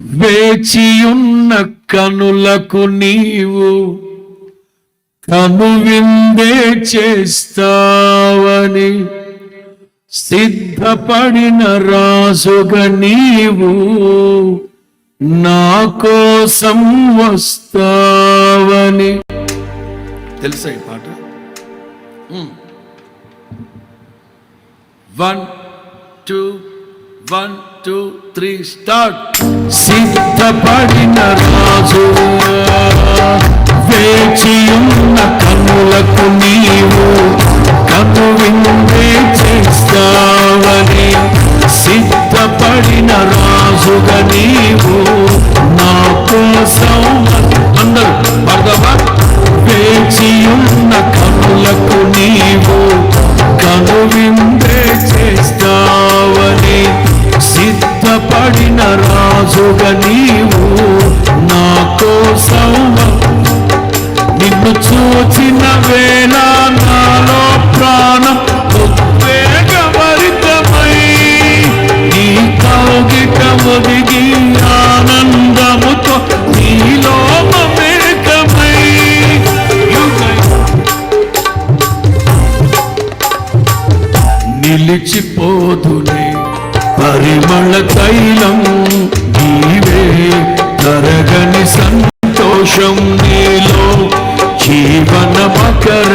వేచియున్న కనులకు నీవు కనువిందే చేస్తావని సిద్ధపడిన రాజుగా నీవు నా కోసం వస్తావని. తెలుసా ఈ పాట? Hmm. One two one two three start సిద్ధపడిన రాజు వేచి ఉన్న కన్నులకు నీవు కను విందే చేస్తావని సిద్ధపడిన రాజుగా నీవు పడిన రాజుగా నీవు నా కోసం నిన్ను చూచిన వేళ నాలో ప్రాణం ఉద్వేగభరితమై నీ కౌగిట ఒదిగి ఆనందముతో నీలో నిలిచిపోదునే పరిమళ తైలం నీవే తరగని సంతోషం నీలో జీవన మకర